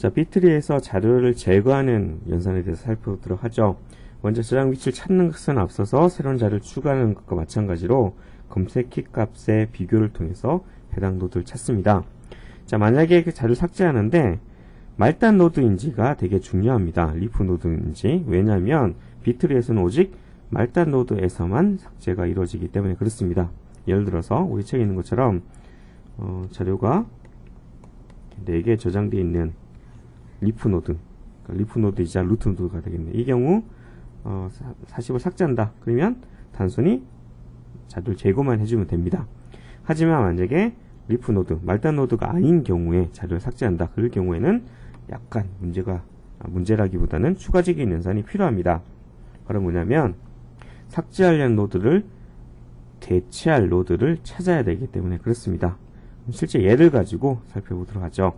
자, 비트리에서 자료를 제거하는 연산에 대해서 살펴보도록 하죠. 먼저 저장 위치를 찾는 것은 앞서서 새로운 자료를 추가하는 것과 마찬가지로 검색키 값의 비교를 통해서 해당 노드를 찾습니다. 자, 만약에 그 자료를 삭제하는데 말단 노드인지가 되게 중요합니다. 리프 노드인지. 왜냐하면 비트리에서는 오직 말단 노드에서만 삭제가 이루어지기 때문에 그렇습니다. 예를 들어서 우리 책에 있는 것처럼 어, 자료가 4개 저장되어 있는 리프 노드 그러니까 리프 노드이자 루트 노드가 되겠네요. 이 경우 어, 40을 삭제한다. 그러면 단순히 자료를 제거만 해주면 됩니다. 하지만 만약에 리프 노드, 말단 노드가 아닌 경우에 자료를 삭제한다. 그럴 경우에는 약간 문제가 아, 문제라기보다는 추가적인 연산이 필요합니다. 바로 뭐냐면 삭제하려는 노드를 대체할 노드를 찾아야 되기 때문에 그렇습니다. 실제 예를 가지고 살펴보도록 하죠.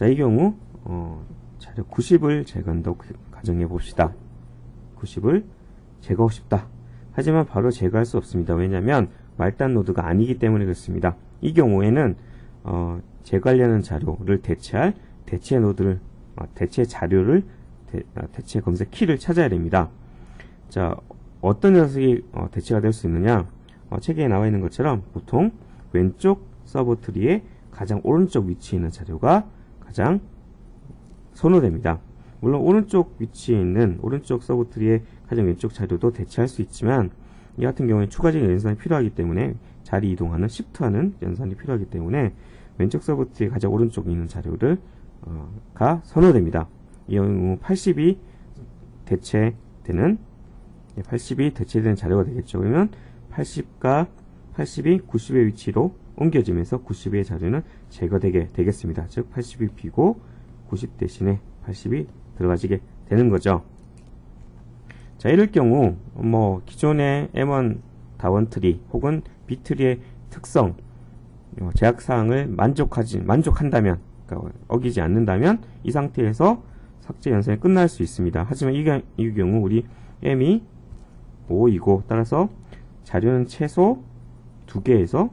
자, 이 경우 어, 자료 90을 제거한다고 가정해 봅시다. 90을 제거하고 싶다. 하지만 바로 제거할 수 없습니다. 왜냐하면 말단 노드가 아니기 때문에 그렇습니다. 이 경우에는 어, 제거하려는 자료를 대체할 대체 노드를 어, 대체 자료를 대, 어, 대체 검색 키를 찾아야 됩니다. 자, 어떤 녀석이 어, 대체가 될 수 있느냐? 어, 책에 나와 있는 것처럼 보통 왼쪽 서버 트리의 가장 오른쪽 위치에 있는 자료가 가장 선호됩니다. 물론 오른쪽 위치에 있는 오른쪽 서버 트리의 가장 왼쪽 자료도 대체할 수 있지만 이 같은 경우에 추가적인 연산이 필요하기 때문에 자리 이동하는 시프트하는 연산이 필요하기 때문에 왼쪽 서버 트리의 가장 오른쪽에 있는 자료를 어, 가 선호됩니다. 이 경우 80이 대체되는 80이 예, 대체되는 자료가 되겠죠. 그러면 80과 80이 90의 위치로 옮겨지면서 90의 자료는 제거되게 되겠습니다. 즉 80이 비고 90 대신에 80이 들어가지게 되는 거죠. 자, 이럴 경우 뭐 기존의 M1 다원 트리 혹은 비트리의 특성 어, 제약 사항을 만족하지 만족한다면 그러니까 어기지 않는다면 이 상태에서 삭제 연산이 끝날 수 있습니다. 하지만 이, 이 경우 우리 M이 5이고 따라서 자료는 최소 2개에서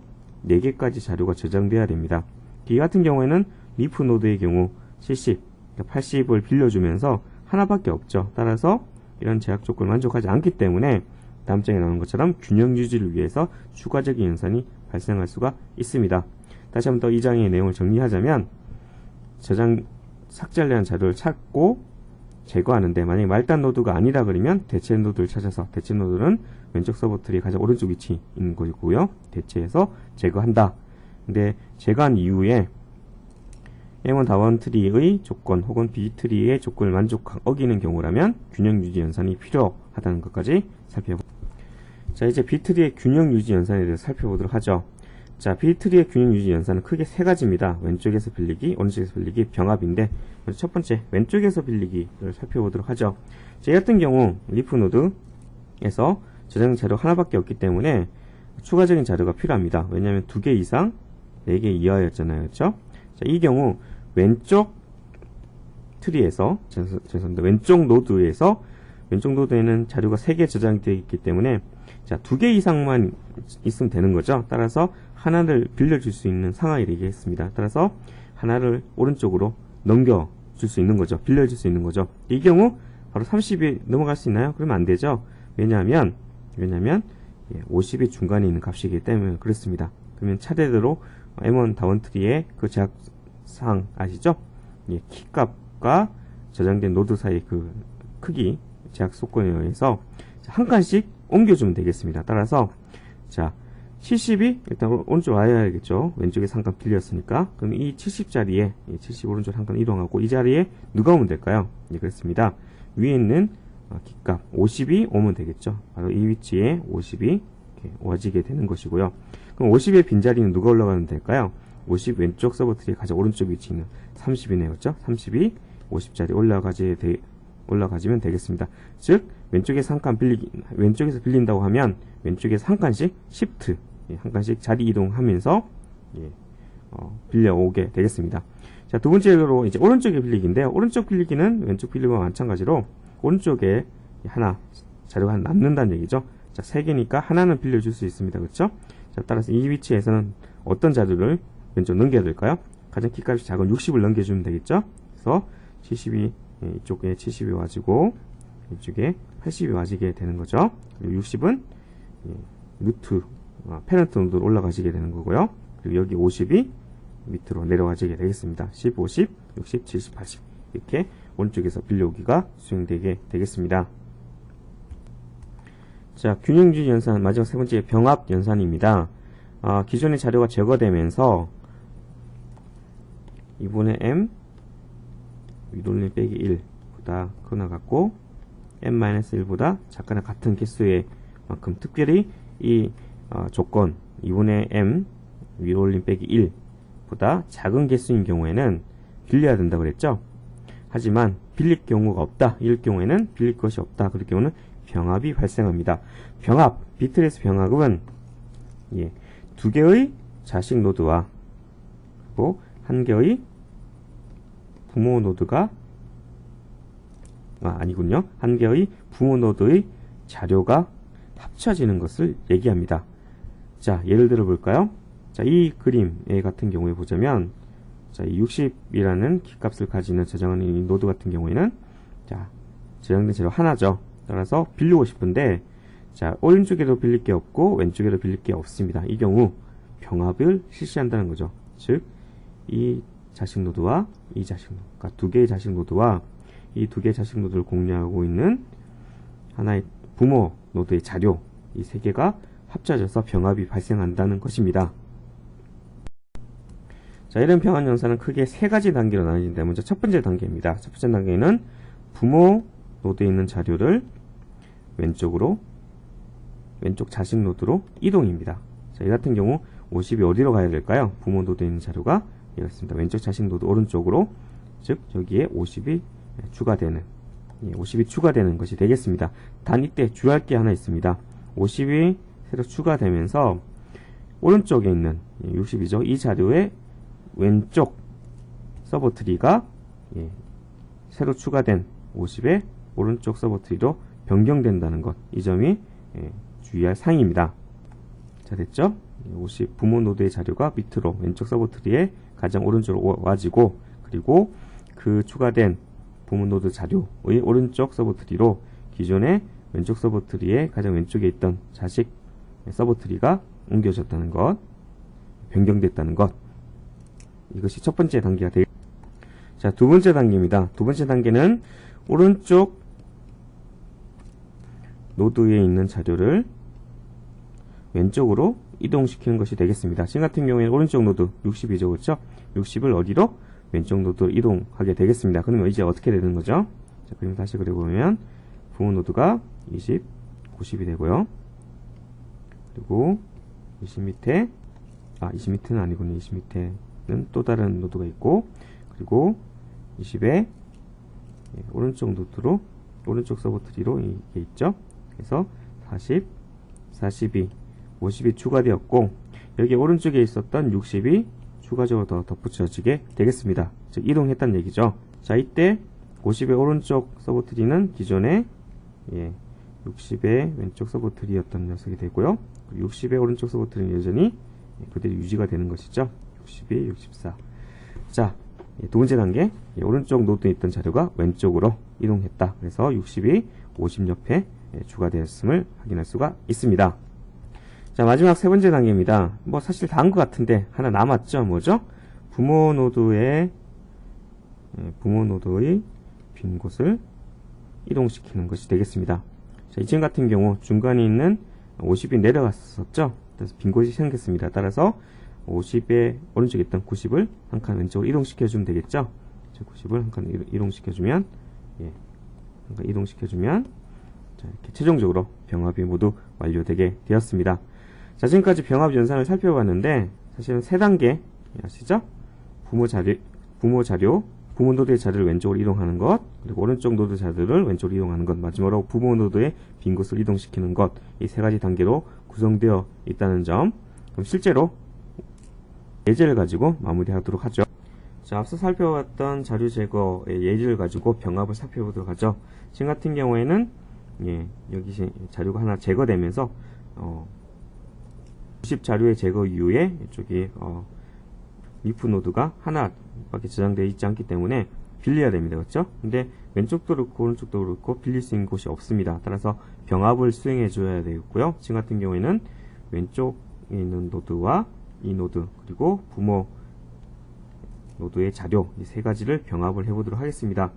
4개까지 자료가 저장돼야 됩니다. 이 같은 경우에는 리프 노드의 경우 70, 80을 그러니까 빌려주면서 하나밖에 없죠. 따라서 이런 제약 조건을 만족하지 않기 때문에 다음 장에 나오는 것처럼 균형 유지를 위해서 추가적인 연산이 발생할 수가 있습니다. 다시 한번 더 이 장의 내용을 정리하자면 저장 삭제하려는 자료를 찾고 제거하는데 만약에 말단 노드가 아니다 그러면 대체 노드를 찾아서 대체 노드는 왼쪽 서버 트리 가장 오른쪽 위치 있는 거고요. 대체해서 제거한다. 근데 제거한 이후에 M1 다원 트리의 조건 혹은 B 트리의 조건을 만족 어기는 경우라면 균형 유지 연산이 필요하다는 것까지 살펴보. 자 이제 B 트리의 균형 유지 연산에 대해서 살펴보도록 하죠. 자, 비트리의 균형 유지 연산은 크게 세 가지입니다. 왼쪽에서 빌리기, 오른쪽에서 빌리기, 병합인데 첫 번째 왼쪽에서 빌리기를 살펴보도록 하죠. 제 같은 경우 리프 노드에서 저장 자료 하나밖에 없기 때문에 추가적인 자료가 필요합니다. 왜냐하면 두 개 이상, 네 개 이하였잖아요. 그렇죠? 자, 이 경우 왼쪽 트리에서 죄송합니다. 왼쪽 노드에서 왼쪽 노드에는 자료가 세 개 저장되어 있기 때문에 자, 두 개 이상만 있으면 되는 거죠. 따라서 하나를 빌려줄 수 있는 상황이 되겠습니다. 따라서 하나를 오른쪽으로 넘겨줄 수 있는 거죠. 빌려줄 수 있는 거죠. 이 경우 바로 30이 넘어갈 수 있나요? 그러면 안 되죠. 왜냐하면 왜냐하면 50이 예, 중간에 있는 값이기 때문에 그렇습니다. 그러면 차례대로 M1 다원트리의 그 제약사항 아시죠? 예, 키값과 저장된 노드 사이 그 크기 제약 조건에 의해서 한 칸씩 옮겨주면 되겠습니다. 따라서 자 70이 일단 오른쪽 와야겠죠. 왼쪽에 상칸 빌렸으니까. 그럼 이 70자리에 70 오른쪽 한칸 이동하고 이 자리에 누가 오면 될까요? 예, 그렇습니다. 위에 있는 어, 기값 50이 오면 되겠죠. 바로 이 위치에 50이 와지게 되는 것이고요. 그럼 50의 빈자리는 누가 올라가면 될까요? 50 왼쪽 서버트리에 가장 오른쪽 위치에 있는 30이네요. 그렇죠? 30이 50자리 올라가지 되, 올라가지면 되겠습니다. 즉 왼쪽에서 한칸 빌리 왼쪽에서 빌린다고 하면 왼쪽에서 한 칸씩 시프트 예, 한 칸씩 자리 이동하면서 예, 어, 빌려오게 되겠습니다. 자, 두 번째로 이제 오른쪽에 빌리기인데요. 오른쪽 빌리기는 왼쪽 빌리기와 마찬가지로 오른쪽에 하나 자료가 하나 남는다는 얘기죠. 자, 세 개니까 하나는 빌려줄 수 있습니다. 그렇죠? 자, 따라서 이 위치에서는 어떤 자료를 왼쪽 넘겨야 될까요? 가장 키값이 작은 60을 넘겨주면 되겠죠? 그래서 70이 예, 이쪽에 70이 와지고 이쪽에 80이 와지게 되는 거죠. 그리고 60은 예, 루트 아, 페넌트 노드로 올라가시게 되는 거고요. 그리고 여기 50이 밑으로 내려가지게 되겠습니다. 10, 50, 60, 70, 80 이렇게 오른쪽에서 빌려오기가 수행되게 되겠습니다. 자, 균형주의 연산 마지막 세 번째 병합 연산입니다. 아, 기존의 자료가 제거되면서 2분의 m 위돌림 빼기 1보다 크나 같고 m-1보다 작거나 같은 개수의 만큼 특별히 이 어, 조건 2분의 m 위올림 빼기 1보다 작은 개수인 경우에는 빌려야 된다고 그랬죠. 하지만 빌릴 경우가 없다. 이럴 경우에는 빌릴 것이 없다. 그럴 경우는 병합이 발생합니다. 병합, 비트레스 병합은 예, 두 개의 자식 노드와 그리고 한 개의 부모 노드가 아, 아니군요. 한 개의 부모 노드의 자료가 합쳐지는 것을 얘기합니다. 자, 예를 들어 볼까요? 자, 이 그림 같은 경우에 보자면 자, 이 60이라는 키값을 가지는 저장하는 이 노드 같은 경우에는 자, 저장된 재료 하나죠. 따라서 빌리고 싶은데 자, 오른쪽에도 빌릴 게 없고 왼쪽에도 빌릴 게 없습니다. 이 경우 병합을 실시한다는 거죠. 즉, 이 자식 노드와 이 자식 노드, 그러니까 두 개의 자식 노드와 이 두 개의 자식 노드를 공유하고 있는 하나의 부모 노드의 자료, 이 세 개가 합쳐져서 병합이 발생한다는 것입니다. 자, 이런 병합 연산은 크게 세 가지 단계로 나눠진다. 먼저 첫 번째 단계입니다. 첫 번째 단계는 부모 노드에 있는 자료를 왼쪽으로 왼쪽 자식 노드로 이동입니다. 자, 이 같은 경우 50이 어디로 가야 될까요? 부모 노드에 있는 자료가 이렇습니다. 왼쪽 자식 노드 오른쪽으로 즉 여기에 50이 추가되는 예, 50이 추가되는 것이 되겠습니다. 단 이때 주의할 게 하나 있습니다. 50이 새로 추가되면서 오른쪽에 있는 60이죠. 이 자료의 왼쪽 서버 트리가 예, 새로 추가된 50의 오른쪽 서버 트리로 변경된다는 것. 이 점이 예, 주의할 사항입니다. 자 됐죠? 50 부모 노드의 자료가 밑으로 왼쪽 서버 트리에 가장 오른쪽으로 와지고 그리고 그 추가된 부모 노드 자료의 오른쪽 서버 트리로 기존의 왼쪽 서버 트리의 가장 왼쪽에 있던 자식 서버 트리가 옮겨졌다는 것, 변경됐다는 것. 이것이 첫 번째 단계가 되겠 자, 두 번째 단계입니다. 두 번째 단계는 오른쪽 노드에 있는 자료를 왼쪽으로 이동시키는 것이 되겠습니다. 지금 같은 경우에는 오른쪽 노드 60이죠. 그렇죠? 60을 어디로? 왼쪽 노드로 이동하게 되겠습니다. 그러면 이제 어떻게 되는 거죠? 자, 그림 다시 그려보면 부모 노드가 20, 90이 되고요. 그리고 20 밑에 아, 20 밑에는 아니군요. 20 밑에는 또 다른 노드가 있고 그리고 20에 예, 오른쪽 노드로 오른쪽 서버 트리로 이게 있죠. 그래서 40, 42, 50이 추가되었고 여기 오른쪽에 있었던 60이 추가적으로 더 덧붙여지게 되겠습니다. 즉 이동했다는 얘기죠. 자 이때 50의 오른쪽 서버트리는 기존의 예, 60의 왼쪽 서버트리였던 녀석이 되고요. 60의 오른쪽 서버트리는 여전히 그대로 유지가 되는 것이죠. 62, 64. 자, 예, 두 번째 단계 예, 오른쪽 노드에 있던 자료가 왼쪽으로 이동했다. 그래서 60이 50 옆에 예, 추가되었음을 확인할 수가 있습니다. 자, 마지막 세 번째 단계입니다. 뭐 사실 다 한 것 같은데 하나 남았죠. 뭐죠? 부모 노드의 예, 부모 노드의 빈 곳을 이동시키는 것이 되겠습니다. 자, 이전 같은 경우 중간에 있는 50이 내려갔었죠. 그래서 빈 곳이 생겼습니다. 따라서 50의 오른쪽에 있던 90을 한 칸 왼쪽으로 이동시켜주면 되겠죠. 90을 한 칸 이동시켜주면 예, 한 칸 이동시켜주면 자, 이렇게 최종적으로 병합이 모두 완료되게 되었습니다. 자, 지금까지 병합 연산을 살펴봤는데 사실은 세 단계 아시죠? 부모 자료, 부모 자료, 부모 노드의 자료를 왼쪽으로 이동하는 것, 그리고 오른쪽 노드 자료를 왼쪽으로 이동하는 것, 마지막으로 부모 노드의 빈 곳을 이동시키는 것, 이 세 가지 단계로 구성되어 있다는 점. 그럼 실제로 예제를 가지고 마무리하도록 하죠. 자, 앞서 살펴봤던 자료 제거의 예제를 가지고 병합을 살펴보도록 하죠. 지금 같은 경우에는 예, 여기 자료가 하나 제거되면서 어, 90 자료의 제거 이후에 이쪽이 어, 리프 노드가 하나밖에 저장되어 있지 않기 때문에 빌려야 됩니다. 그렇죠? 근데 왼쪽도 그렇고 오른쪽도 그렇고 빌릴 수 있는 곳이 없습니다. 따라서 병합을 수행해 줘야 되겠고요. 지금 같은 경우에는 왼쪽에 있는 노드와 이 노드 그리고 부모 노드의 자료 이 세 가지를 병합을 해보도록 하겠습니다.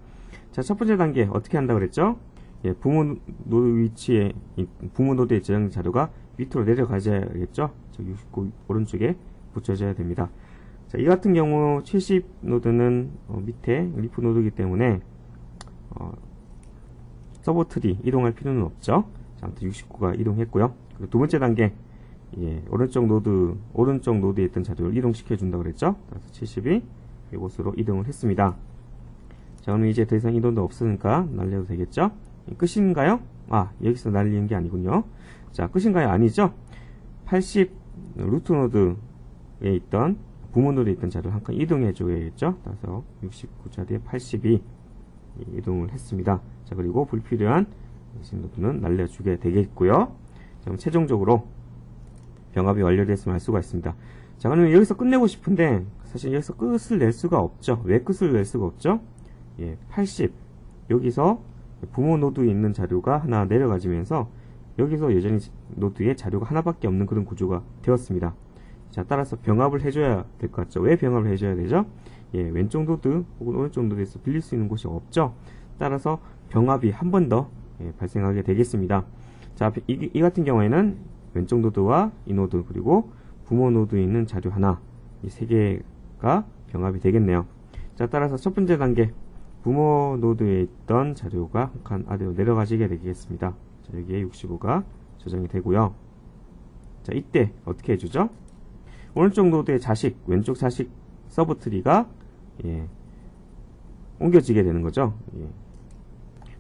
자, 첫 번째 단계 어떻게 한다 그랬죠? 예, 부모 노드 위치에 이 부모 노드의 저장 자료가 밑으로 내려가야겠죠? 저 69 오른쪽에 붙여져야 됩니다. 자, 이 같은 경우 70 노드는 어, 밑에 리프 노드이기 때문에 어, 서버 트리 이동할 필요는 없죠. 자, 아무튼 69가 이동했고요. 두 번째 단계 예, 오른쪽 노드 오른쪽 노드에 있던 자료를 이동시켜 준다 그랬죠. 그래서 70이 이곳으로 이동을 했습니다. 자, 그럼 이제 더 이상 이동도 없으니까 날려도 되겠죠? 끝인가요? 아, 여기서 날리는 게 아니군요. 자, 끝인가요? 아니죠? 80 루트 노드에 있던 노드에 있던 자료를 한 칸 이동해 줘야겠죠? 따라서 69 자리에 80이 이동을 했습니다. 자, 그리고 불필요한 노드는 날려주게 되겠고요. 자, 그럼 최종적으로 병합이 완료됐으면 알 수가 있습니다. 자, 그러면 여기서 끝내고 싶은데 사실 여기서 끝을 낼 수가 없죠. 왜 끝을 낼 수가 없죠? 예, 80 여기서 부모 노드에 있는 자료가 하나 내려가지면서 여기서 여전히 노드에 자료가 하나밖에 없는 그런 구조가 되었습니다. 자, 따라서 병합을 해줘야 될 것 같죠. 왜 병합을 해줘야 되죠? 예, 왼쪽 노드 혹은 오른쪽 노드에서 빌릴 수 있는 곳이 없죠. 따라서 병합이 한 번더 예, 발생하게 되겠습니다. 자, 이, 이 같은 경우에는 왼쪽 노드와 이 노드 그리고 부모 노드에 있는 자료 하나 이 세 개가 병합이 되겠네요. 자, 따라서 첫 번째 단계 부모 노드에 있던 자료가 한 칸 아래로 내려가지게 되겠습니다. 자, 여기에 65가 저장이 되고요. 자, 이때 어떻게 해주죠? 오른쪽 노드의 자식, 왼쪽 자식 서브 트리가 예, 옮겨지게 되는 거죠. 예.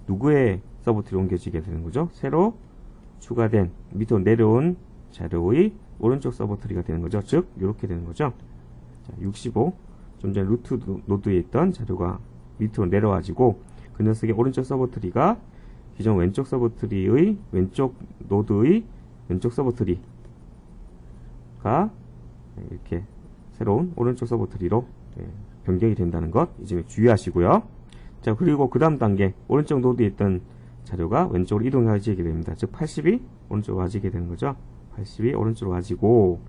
누구의 서브 트리 옮겨지게 되는 거죠? 새로 추가된 밑으로 내려온 자료의 오른쪽 서버 트리가 되는 거죠. 즉, 이렇게 되는 거죠. 자, 65. 좀 전에 루트 노드에 있던 자료가 밑으로 내려와지고 그 녀석의 오른쪽 서버 트리가 기존 왼쪽 서버 트리의 왼쪽 노드의 왼쪽 서버 트리가 이렇게 새로운 오른쪽 서버 트리로 예, 변경이 된다는 것 이제 주의하시고요. 자 그리고 그 다음 단계 오른쪽 노드에 있던 자료가 왼쪽으로 이동해지게 됩니다. 즉 80이 오른쪽으로 와지게 되는 거죠. 80이 오른쪽으로 와지고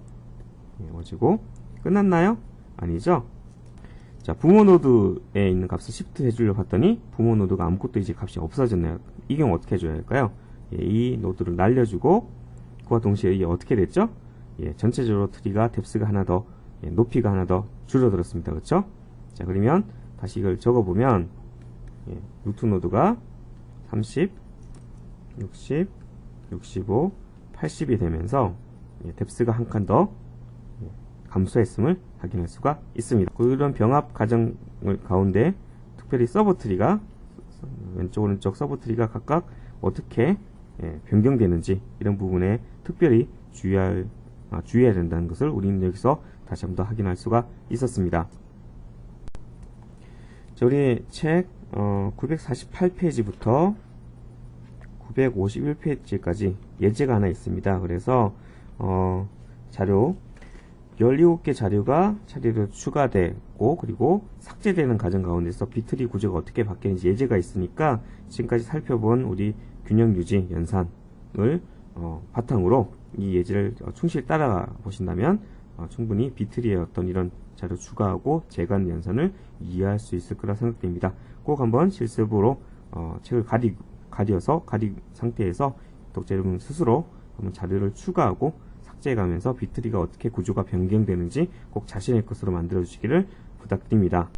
예, 와지고 끝났나요? 아니죠. 자 부모 노드에 있는 값을 시프트 해주려고 했더니 부모 노드가 아무것도 이제 값이 없어졌네요. 이 경우 어떻게 해줘야 할까요? 예, 이 노드를 날려주고 그와 동시에 이게 어떻게 됐죠? 예, 전체적으로 트리가 뎁스가 하나 더 예, 높이가 하나 더 줄어들었습니다. 그렇죠? 자 그러면 다시 이걸 적어보면 예, 루트 노드가 30, 60, 65, 80이 되면서 예, 뎁스가 한 칸더 예, 감소했음을 확인할 수가 있습니다. 그런 병합 과정 가운데 특별히 서버 트리가 왼쪽 오른쪽 서버 트리가 각각 어떻게 예, 변경되는지 이런 부분에 특별히 주의할 아, 주의해야 된다는 것을 우리는 여기서 다시 한번 더 확인할 수가 있었습니다. 자, 우리 책 어, 948페이지부터 951페이지까지 예제가 하나 있습니다. 그래서 어, 자료 17개 자료가 차례로 추가되고 그리고 삭제되는 과정 가운데서 비트리 구조가 어떻게 바뀌는지 예제가 있으니까 지금까지 살펴본 우리 균형 유지 연산을 어, 바탕으로 이 예제를 어, 충실히 따라가 보신다면 어, 충분히 비트리의 어떤 이런 자료 추가하고 재간 연산을 이해할 수 있을 거라 생각됩니다. 꼭 한번 실습으로 어, 책을 가리, 가려서 가리 상태에서 독자 여러분 스스로 한번 자료를 추가하고 삭제해가면서 비트리가 어떻게 구조가 변경되는지 꼭 자신의 것으로 만들어 주시기를 부탁드립니다.